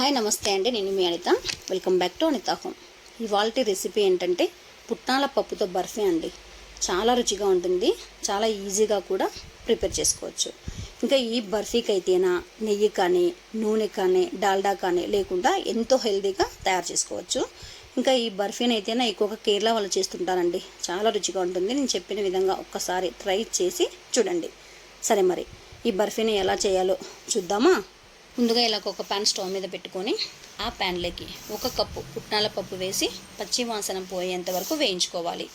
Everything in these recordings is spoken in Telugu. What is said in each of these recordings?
హాయ్ నమస్తే అండి. నేను మీ Anitha. Welcome back to Anitha home ఇవాళ రెసిపీ ఏంటంటే పుట్నాల పప్పుతో బర్ఫీ అండి. చాలా రుచిగా ఉంటుంది. చాలా ఈజీగా కూడా ప్రిపేర్ చేసుకోవచ్చు. ఇంకా ఈ బర్ఫీకి అయితేనా నెయ్యి కానీ నూనె కానీ డాల్డా కానీ లేకుండా ఎంతో హెల్తీగా తయారు చేసుకోవచ్చు. ఇంకా ఈ బర్ఫీని అయితేనా ఎక్కువగా కేరళ వాళ్ళు చేస్తుంటారండి. చాలా రుచిగా ఉంటుంది. నేను చెప్పిన విధంగా ఒక్కసారి ట్రై చేసి చూడండి. సరే మరి ఈ బర్ఫీని ఎలా చేయాలో చూద్దామా? ముందుగా ఇలా ఒక ప్యాన్ స్టవ్ మీద పెట్టుకొని ఆ ప్యాన్లోకి ఒక కప్పు పుట్నాల పప్పు వేసి పచ్చి వాసన పోయేంత వరకు వేయించుకోవాలి.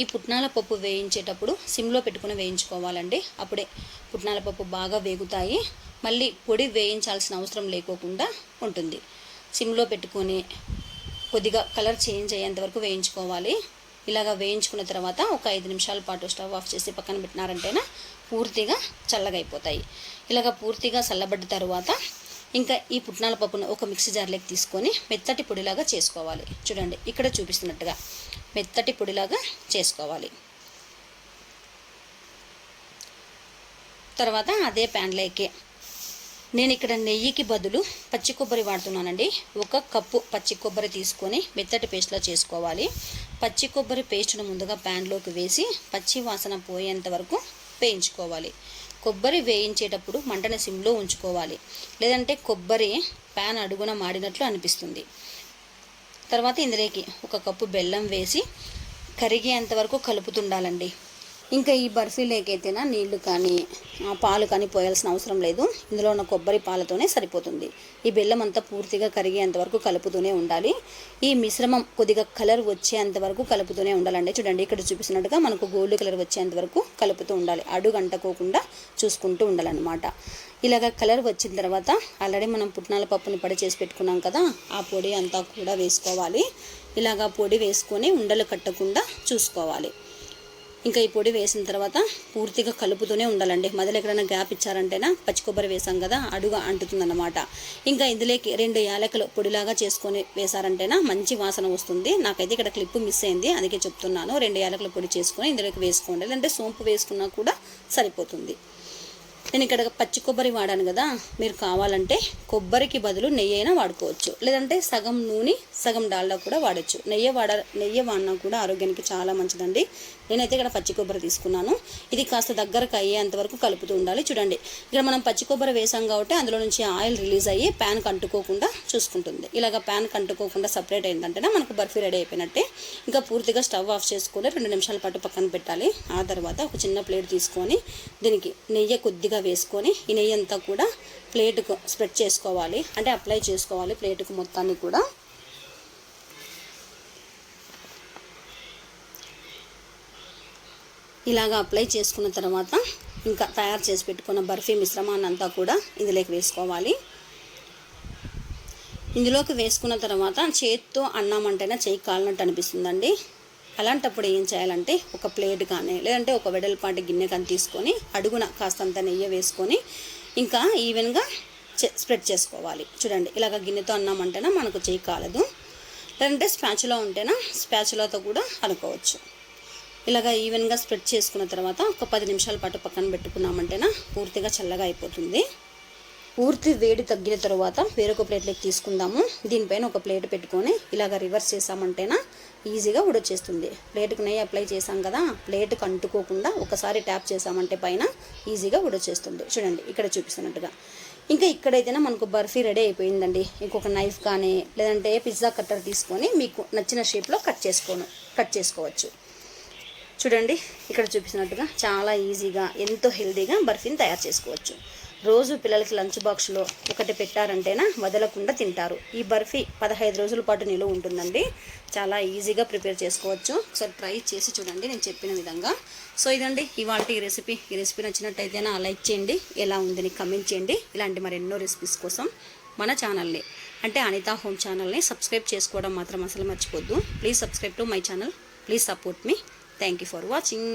ఈ పుట్నాల పప్పు వేయించేటప్పుడు సిమ్లో పెట్టుకుని వేయించుకోవాలండి. అప్పుడే పుట్నాల పప్పు బాగా వేగుతాయి. మళ్ళీ పొడి వేయించాల్సిన అవసరం లేకోకుండా ఉంటుంది. సిమ్లో పెట్టుకొని కొద్దిగా కలర్ చేంజ్ అయ్యేంత వరకు వేయించుకోవాలి. ఇలాగ వేయించుకున్న తర్వాత ఒక ఐదు నిమిషాల పాటు స్టవ్ ఆఫ్ చేసి పక్కన పెట్టినారంటేనే పూర్తిగా చల్లగా అయిపోతాయి ఇలాగ పూర్తిగా చల్లబడ్డ తర్వాత ఇంకా ఈ పుట్నాల పప్పును ఒక మిక్సీ జార్లోకి తీసుకొని మెత్తటి పొడిలాగా చేసుకోవాలి. చూడండి ఇక్కడ చూపిస్తున్నట్టుగా మెత్తటి పొడిలాగా చేసుకోవాలి. తర్వాత అదే ప్యాన్లోకి నేను ఇక్కడ నెయ్యికి బదులు పచ్చి కొబ్బరి వాడుతున్నానండి. ఒక కప్పు పచ్చి కొబ్బరి తీసుకొని మెత్తటి పేస్ట్లో చేసుకోవాలి. పచ్చి కొబ్బరి పేస్ట్ను ముందుగా ప్యాన్లోకి వేసి పచ్చి వాసన పోయేంత వరకు వేయించుకోవాలి. కొబ్బరి వేయించేటప్పుడు మంటని సిమ్లో ఉంచుకోవాలి. లేదంటే కొబ్బరి ప్యాన్ అడుగున మాడినట్లు అనిపిస్తుంది. తర్వాత ఇందులోకి ఒక కప్పు బెల్లం వేసి కరిగేంత వరకు కలుపుతుండాలండి. ఇంకా ఈ బర్ఫీలేకైతేనా నీళ్ళు కానీ పాలు కానీ పోయాల్సిన అవసరం లేదు. ఇందులో ఉన్న కొబ్బరి పాలతోనే సరిపోతుంది. ఈ బెల్లం అంతా పూర్తిగా కరిగేంత వరకు కలుపుతూనే ఉండాలి. ఈ మిశ్రమం కొద్దిగా కలర్ వచ్చేంత వరకు కలుపుతూనే ఉండాలండి. చూడండి ఇక్కడ చూపిస్తున్నట్టుగా మనకు గోల్డ్ కలర్ వచ్చేంత వరకు కలుపుతూ ఉండాలి. అడుగు అంటకోకుండా చూసుకుంటూ ఉండాలన్నమాట. ఇలాగ కలర్ వచ్చిన తర్వాత ఆల్రెడీ మనం పుట్నాల పప్పుని పడి చేసి పెట్టుకున్నాం కదా ఆ పొడి అంతా కూడా వేసుకోవాలి. ఇలాగ పొడి వేసుకొని ఉండలు కట్టకుండా చూసుకోవాలి. ఇంకా ఈ పొడి వేసిన తర్వాత పూర్తిగా కలుపుతూనే ఉండాలండి. మొదలు ఎక్కడైనా గ్యాప్ ఇచ్చారంటేనా పచ్చి కొబ్బరి వేసాం కదా అడుగు అంటుతుందన్నమాట. ఇంకా ఇందులోకి రెండు యాలకులు పొడిలాగా చేసుకొని వేసారంటేనా మంచి వాసన వస్తుంది. నాకైతే ఇక్కడ క్లిప్ మిస్ అయింది అందుకే చెప్తున్నాను. రెండు యాలకుల పొడి చేసుకొని ఇందులోకి వేసుకోండి. లేదంటే సోంపు వేసుకున్నా కూడా సరిపోతుంది. నేను ఇక్కడ పచ్చి కొబ్బరి వాడాను కదా మీరు కావాలంటే కొబ్బరికి బదులు నెయ్యి అయినా వాడుకోవచ్చు. లేదంటే సగం నూనె సగం డాల్డా కూడా వాడచ్చు. నెయ్యి వాడ నెయ్యి వాడినా కూడా ఆరోగ్యానికి చాలా మంచిదండి. నేనైతే ఇక్కడ పచ్చి కొబ్బరి తీసుకున్నాను. ఇది కాస్త దగ్గరకు అయ్యేంత వరకు కలుపుతూ ఉండాలి. చూడండి ఇక్కడ మనం పచ్చి కొబ్బరి వేసాం కాబట్టి అందులో నుంచి ఆయిల్ రిలీజ్ అయ్యి ప్యాన్ కంటుకోకుండా చూసుకుంటుంది. ఇలాగ ప్యాన్ కంటుకోకుండా సపరేట్ అయిందంటేనే మనకు బర్ఫీ రెడీ అయిపోయినట్టే. ఇంకా పూర్తిగా స్టవ్ ఆఫ్ చేసుకొని రెండు నిమిషాల పాటు పక్కన పెట్టాలి. ఆ తర్వాత ఒక చిన్న ప్లేట్ తీసుకొని దీనికి నెయ్యి కొద్దిగా వేసుకొని ఈ నెయ్యి అంతా కూడా ప్లేటుకు స్ప్రెడ్ చేసుకోవాలి. అంటే అప్లై చేసుకోవాలి ప్లేటుకు మొత్తాన్ని కూడా. ఇలాగ అప్లై చేసుకున్న తర్వాత ఇంకా తయారు చేసి పెట్టుకున్న బర్ఫీ మిశ్రమాన్ని అంతా కూడా ఇందులోకి వేసుకోవాలి. ఇందులోకి వేసుకున్న తర్వాత చేత్తో అన్నామంటేనే చేయి కాలినట్టు అనిపిస్తుందండి. అలాంటప్పుడు ఏం చేయాలంటే ఒక ప్లేట్ కానీ లేదంటే ఒక వెడల్పాటి గిన్నె కానీ తీసుకొని అడుగున కాస్తంత నెయ్యి వేసుకొని ఇంకా ఈవెన్గా స్ప్రెడ్ చేసుకోవాలి. చూడండి ఇలాగ గిన్నెతో అన్నామంటేనా మనకు చేయి కాలదు. లేదంటే స్పాచులో ఉంటేనా స్పాచులతో కూడా అనుకోవచ్చు. ఇలాగ ఈవెన్గా స్ప్రెడ్ చేసుకున్న తర్వాత ఒక పది నిమిషాల పాటు పక్కన పెట్టుకున్నామంటేనా పూర్తిగా చల్లగా అయిపోతుంది. పూర్తి వేడి తగ్గిన తర్వాత వేరొక ప్లేట్లోకి తీసుకుందాము. దీనిపైన ఒక ప్లేట్ పెట్టుకొని ఇలాగ రివర్స్ చేసామంటేనా ఈజీగా ఉడొచ్చేస్తుంది. ప్లేట్కి నెయ్యి అప్లై చేసాం కదా ప్లేట్కి అంటుకోకుండా ఒకసారి ట్యాప్ చేసామంటే పైన ఈజీగా ఉడొచ్చేస్తుంది. చూడండి ఇక్కడ చూపిస్తున్నట్టుగా. ఇంకా ఇక్కడైతేనే మనకు బర్ఫీ రెడీ అయిపోయిందండి. ఇంకొక నైఫ్ కానీ లేదంటే పిజ్జా కట్టర్ తీసుకొని మీకు నచ్చిన షేప్లో కట్ చేసుకోను కట్ చేసుకోవచ్చు. చూడండి ఇక్కడ చూపిస్తున్నట్టుగా చాలా ఈజీగా ఎంతో హెల్తీగా బర్ఫీని తయారు చేసుకోవచ్చు. రోజు పిల్లలకి లంచ్ బాక్స్లో ఒకటి పెట్టారంటేనా వదలకుండా తింటారు. ఈ బర్ఫీ పదహైదు రోజుల పాటు నిలువ ఉంటుందండి. చాలా ఈజీగా ప్రిపేర్ చేసుకోవచ్చు. ఒకసారి ట్రై చేసి చూడండి నేను చెప్పిన విధంగా. సో ఇదండి ఇవాళ ఈ రెసిపీ. ఈ రెసిపీ నచ్చినట్టయితేనా లైక్ చేయండి ఎలా ఉందని కమెంట్ చేయండి. ఇలాంటి మరి ఎన్నో రెసిపీస్ కోసం మన ఛానల్ని అంటే అనితా హోమ్ ఛానల్ని సబ్స్క్రైబ్ చేసుకోవడం మాత్రం అసలు మర్చిపోద్దు. Please subscribe to my channel. Please support me. Thank you for watching.